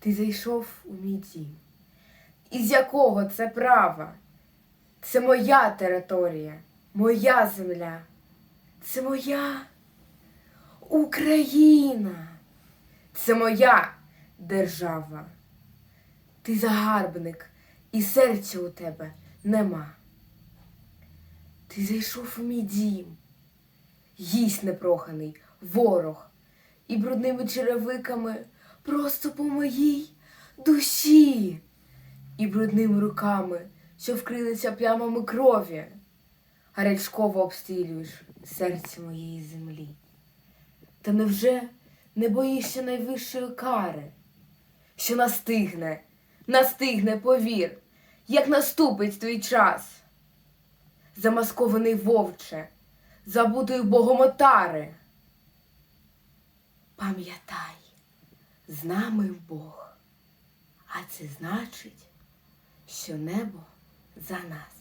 Ти зайшов у мій дім. Із якого це права? Це моя територія, моя земля. Це моя Україна. Це моя держава. Ти загарбник, і серця у тебе нема. Ти зайшов у мій дім, їсть непроханий ворог, і брудними черевиками просто по моїй душі, і брудними руками, що вкрилися плямами крові, гарячково обстрілюєш серце моєї землі. Та невже не боїшся найвищої кари, що настигне, настигне, повір, як наступить твій час, замаскований вовче, забутою богом отари. Пам'ятай, з нами Бог, а це значить, що небо за нас.